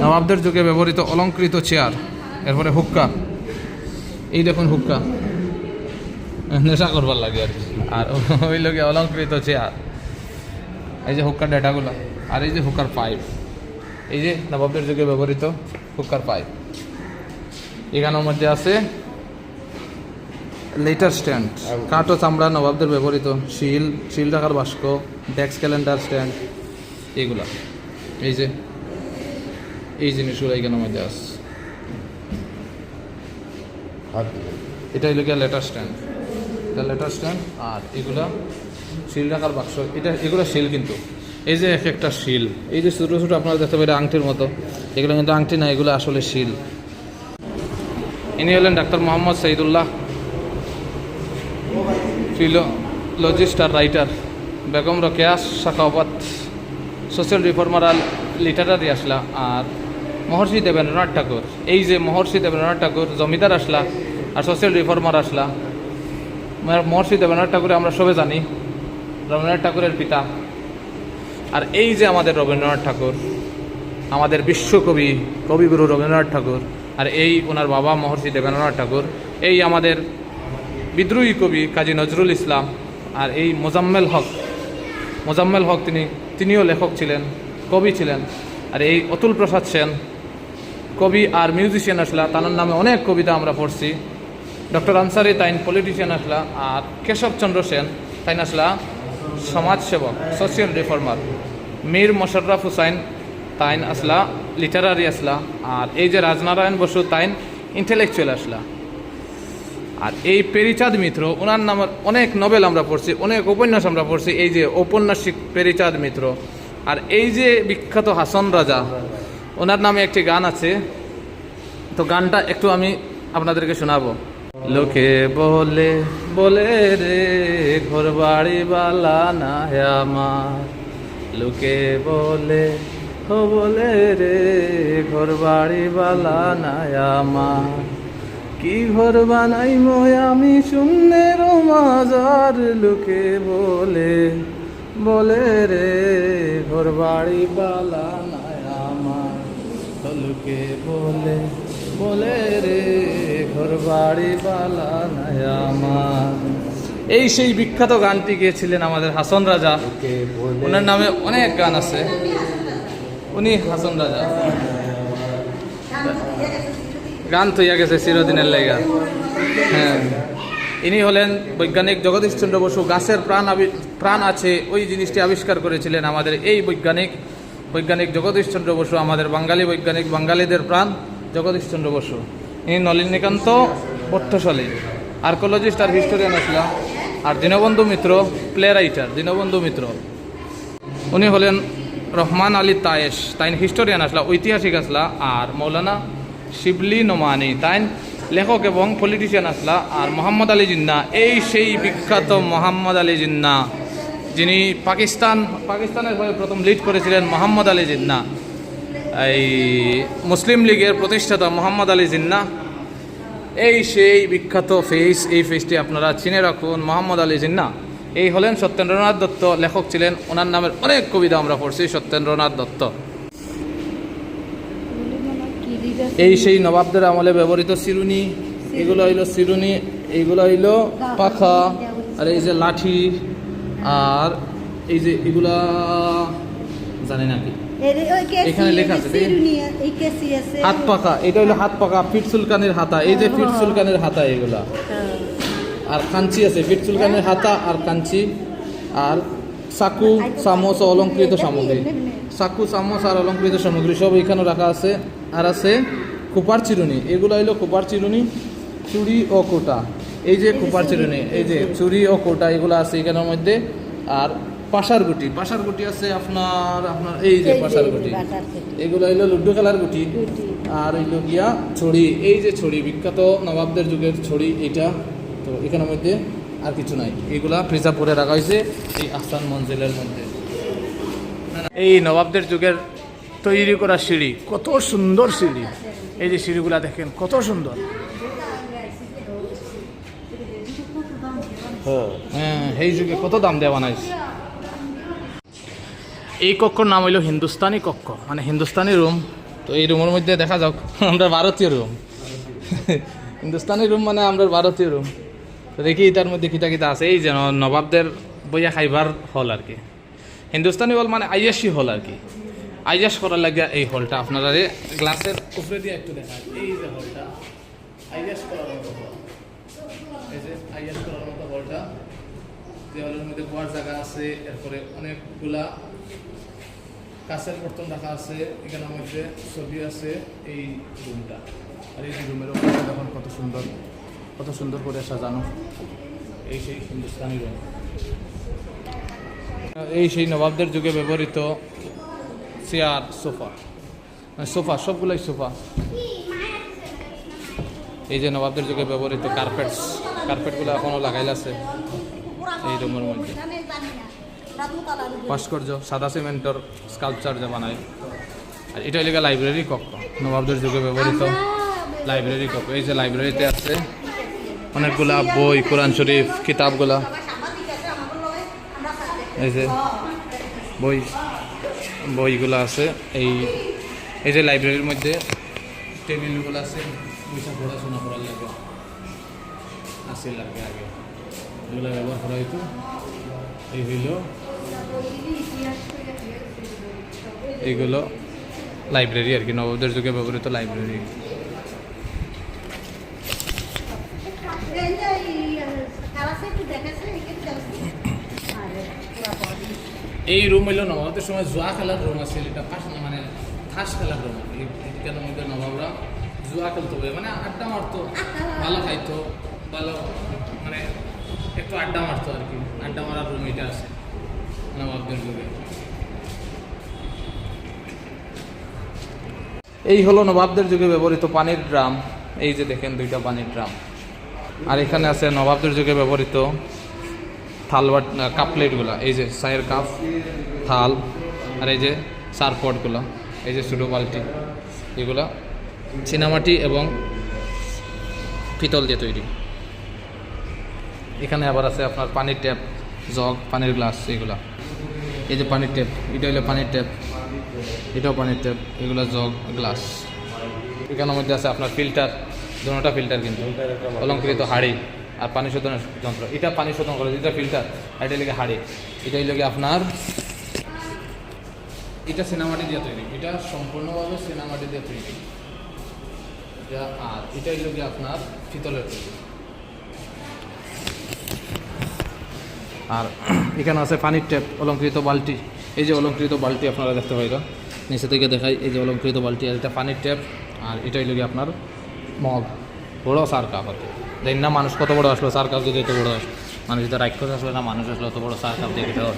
নবাবদের যুগে ব্যবহৃত অলঙ্কৃত চেয়ার, এরপরে হুক্কা। এই দেখুন হুক্কা। নেশা করবার লাগে আর কি। আর ওই লোকে অলঙ্কৃত চেয়ার। এই যে হুক্কার ডেটাগুলো, আর এই যে হুক্কার পাইপ। এই যে নবাবদের যুগে ব্যবহৃত হুক্কার পাইপ। এখানের মধ্যে আছে লেটার স্ট্যান্ড। কাঠ ও চামড়া নবাবদের ব্যবহৃত শিল শিল রাখার বাস্ক ডেস্ক ক্যালেন্ডার স্ট্যান্ড এইগুলা এই যে এই জিনিসগুলো এখানের মধ্যে আছে। এটা হলো গিয়ে লেটার স্ট্যান্ড এটা লেটার স্ট্যান্ড আর এগুলা শিল রাখার বাক্স। এটা এগুলো শিল কিন্তু। এই যে এক একটা শিল এই যে ছোটো ছোটো আপনারা দেখতে পারেন আংটির মতো এগুলো কিন্তু আংটি না এগুলো আসলে শিল ইনি হলেন ডাক্তার মোহাম্মদ সঈদুল্লাহ ফিলোলজিস্ট আর writer. Begum Rokeya Sakhawat social reformer আর লিটারারি আসলা। আর মহর্ষি দেবেন্দ্রনাথ ঠাকুর। এই যে মহর্ষি দেবেন্দ্রনাথ ঠাকুর, জমিদার আসলা আর সোশ্যাল রিফর্মার আসলা। মহর্ষি দেবেন্দ্রনাথ ঠাকুর আমরা সবে জানি, রবীন্দ্রনাথ ঠাকুরের পিতা। আর এই যে আমাদের রবীন্দ্রনাথ ঠাকুর, আমাদের বিশ্বকবি, কবিগুরু রবীন্দ্রনাথ ঠাকুর, আর এই ওনার বাবা মহর্ষি দেবেন্দ্রনাথ ঠাকুর, এই আমাদের বিদ্রোহী কবি কাজী নজরুল ইসলাম, আর এই মোজাম্মেল হক মোজাম্মেল হক তিনি, তিনিও লেখক ছিলেন, কবি ছিলেন। আর এই অতুল প্রসাদ সেন কবি আর মিউজিশিয়ান আসলা তার নামে অনেক কবিতা আমরা পড়ছি। ডক্টর আনসারি তাইন পলিটিশিয়ান আসলা আর কেশবচন্দ্র সেন তাইন আসলা সমাজসেবক, সোশিয়াল রিফর্মার। মীর মোশাররফ হুসাইন তাইন আসলা লিটারারি আসলা আর এই যে রাজনারায়ণ বসু তাইন ইন্টেলেকচুয়াল আসলা। আর এই পেরিচাঁদ মিত্র, ওনার নামের অনেক নোবেল আমরা পড়ছি, অনেক উপন্যাস আমরা পড়ছি, এই যে ঔপন্যাসিক পেরিচাঁদ মিত্র। আর এই যে বিখ্যাত হাসন রাজা ওনার নামে একটি গান আছে। তো গানটা একটু আমি আপনাদেরকে শোনাবো। লোকে বলে বলে রে ঘর বাড়ি বালা না আমার। লোকে বলে, ও বলে রে ঘর বাড়ি বালা না আমার। কি ঘর বানাই আমি শূন্যের মাজার? লোকে বলে বলে রে ঘর বাড়ি বালা লোকে বলে বলে রে ঘর বাড়ি বালা না আমার। এই সেই বিখ্যাত গানটি গেয়েছিলেন আমাদের হাসন রাজা। ওনার নামে অনেক গান আছে। উনি হাসন রাজা। গান তৈয়া গেছে চিরদিনের লেগা। হ্যাঁ। ইনি হলেন বৈজ্ঞানিক জগদীশচন্দ্র বসু। গাছের প্রাণ প্রাণ আছে ওই জিনিসটি আবিষ্কার করেছিলেন আমাদের এই বৈজ্ঞানিক বৈজ্ঞানিক জগদীশচন্দ্র বসু, আমাদের বাঙালি বৈজ্ঞানিক বাঙালিদের প্রাণ জগদীশচন্দ্র বসু। ইনি নলিনীকান্ত পথ্যশালী আর্কোলজিস্ট আর হিস্টোরিয়ান আসলাম আর দীনবন্ধু মিত্র প্লে রাইটার দীনবন্ধু মিত্র। উনি হলেন রহমান আলী তায়েশ, তাইন হিস্টোরিয়ান আসলা, ঐতিহাসিক আসলা, আর মৌলানা শিবলি নোমানি, তাইন লেখক এবং পলিটিশিয়ান আসলা, আর মোহাম্মদ আলী জিন্না, এই সেই বিখ্যাত মোহাম্মদ আলী জিন্না। যিনি পাকিস্তান, পাকিস্তানের হয়ে প্রথম লিড করেছিলেন মোহাম্মদ আলী জিন্না, এই মুসলিম লীগের প্রতিষ্ঠাতা মোহাম্মদ আলী জিন্না। এই সেই বিখ্যাত ফেস এই ফেসটি আপনারা চিনে রাখুন, মোহাম্মদ আলী জিন্না। এই হলেন সত্যেন্দ্রনাথ দত্ত, লেখক ছিলেন, ওনার নামের অনেক কবিতা আমরা পড়ছি, সত্যেন্দ্রনাথ দত্ত। এই সেই নবাবদের আমলে ব্যবহৃত চিরুনি এগুলো হইল চিরুনি এইগুলো হইল পাখা, আর এই যে লাঠি আর এই যে এগুলা জানি না কি এখানে লেখা আছে, হাত এটা হাত চুলকানির হাতা এই যে চুলকানির হাতা এগুলা। আর কাঞ্চি আছে হাতা আর কাঞ্চি আর চাকু চামচ অলঙ্কৃত সামগ্রী। চাকু চামচ আর অলঙ্কৃত সামগ্রী সব এখানে রাখা আছে। আর আছে কুপার চিরুনি এগুলো হইল কুপার চিরুনি চুড়ি ও কোটা। এই যে কুপার চিরুনি এই যে চুড়ি ও কোটা এগুলো আছে এখানের মধ্যে আর পাশার গুটি পাশার গুটি আছে আপনার আপনার এই যে পাশার গুটি এগুলো হইল লুডো খেলার গুটি আর হইল গিয়া ছড়ি এই যে ছড়ি বিখ্যাত নবাবদের যুগের ছড়ি এটা তো এখানের মধ্যে আর কিছু নাই এগুলা প্রিজার্ভ করে রাখা হয়েছে এই আহসান মঞ্জিলের মধ্যে। এই নবাবদের যুগের তৈরি করা সিঁড়ি কত সুন্দর সিঁড়ি। এই যে সিঁড়িগুলা দেখেন কত সুন্দর। হ্যাঁ এই যুগে কত দাম দেওয়া বানাইছে? এই কক্ষর নাম হইল হিন্দুস্তানি কক্ষ মানে হিন্দুস্তানি রুম। তো এই রুমের মধ্যে দেখা যাক, আমরা ভারতীয় রুম। হিন্দুস্তানি রুম মানে আমরা ভারতীয় রুম। তো দেখি তার মধ্যে কিতা কিতা আছে, এই যেন নবাবদের বইয়া খাইবার হল আর কি। হিন্দুস্তানি হল মানে আইএসসি হল আর কি। আইএস করার লাগে এই হলটা আপনারা গ্লাসের উপরে দিয়ে একটু দেখা এই যে হলটা আইএস করার মতো হল এই যে আইএস করার মতো হলটা হলের মধ্যে বয়ার জায়গা আছে এরপরে অনেকগুলা কাছের বর্তন রাখা আছে এখানের মধ্যে ছবি আছে এই রুমটা। আর এই রুমের উপরে দেখুন কত সুন্দর কত সুন্দর করে সাজানো। এই সেই হিন্দুস্তানি রুম। এই সেই নবাবদের যুগে ব্যবহৃত চেয়ার সোফা। মানে সোফা সবগুলোই সোফা। এই যে নবাবদের যুগে ব্যবহৃত কার্পেটস কার্পেটগুলো এখনও লাগাইল আছে। এই রুমের মধ্যে। ভাস্কর্য সাদা সিমেন্টর স্কাল্পচার যা বানায়। আর এটা হইলে লাইব্রেরি কক্ষ নবাবদের যুগে ব্যবহৃত লাইব্রেরি কক্ষ এই যে লাইব্রেরিতে আছে অনেকগুলা বই কোরআন শরীফ কিতাবগুলা। এই যে বই বইগুলো আছে। এই এই যে লাইব্রেরির মধ্যে টেবিলগুলো আছে বইসা পড়াশোনা করার লাগে। আছে লাগে আগে। এগুলো ব্যবহার করা হইতো। এই হইল। এইগুলো লাইব্রেরি আর কি নবদের যুগে ব্যবহৃত লাইব্রেরি এই রুম হইল নবাবদের সময় জুয়া খেলার রুম আছে, এটা পাশ মানে থাস খেলার রুম এখানের মধ্যে নবাবরা। জুয়া খেলতে হবে মানে আড্ডা মারতো, ভালো খাইতো, ভালো মানে একটু আড্ডা মারতো আর কি। আড্ডা মারার রুম এটা আছে। নবাবদের যুগে এই হলো নবাবদের যুগে ব্যবহৃত পানির ড্রাম। এই যে দেখেন দুইটা পানির ড্রাম। আর এখানে আছে নবাবদের যুগে ব্যবহৃত থাল কাপ প্লেটগুলো। এই যে চায়ের কাপ, থাল, আর এই যে সারপটগুলো এই যে ছোটো বালটি এগুলো চীনামাটি এবং পিতল দিয়ে তৈরি। এখানে আবার আছে আপনার পানির ট্যাপ, জগ, পানির গ্লাস, এগুলা। এই যে পানির ট্যাপ, এটা হলো পানির ট্যাপ, এটাও পানির ট্যাপ, এগুলো জগ, গ্লাস। এখানের মধ্যে আছে আপনার ফিল্টার, দুটা ফিল্টার কিন্তু, অলঙ্কৃত হাড়ি আর পানি শোধনের যন্ত্র। এটা পানি শোধন করে এটা ফিল্টার এটা লেগে হাড়ি। এটা লেগে আপনার, এটা সিনেমাটি দিয়ে তৈরি, এটা সম্পূর্ণভাবে সিনেমাটি দিয়ে তৈরি। এটা, আর এটাই লেগে আপনার পিতলের তৈরি। আর এখানে আছে পানির ট্যাপ, অলঙ্কৃত বালতি। এই যে অলঙ্কৃত বালতি আপনারা দেখতে পাইলেন নিচে থেকে দেখাই, এই যে অলঙ্কৃত বালতি আর এটা পানির ট্যাপ, আর এটাই লোক আপনার মগ। বড় সার কাপ কি দেখ না, মানুষ কত বড় আসলো? সার কাপ যদি এত বড় আসলো মানুষ যদি রাক্ষস আসলো না, মানুষ আসলো অত বড় সার কাপ দেখে দেওয়া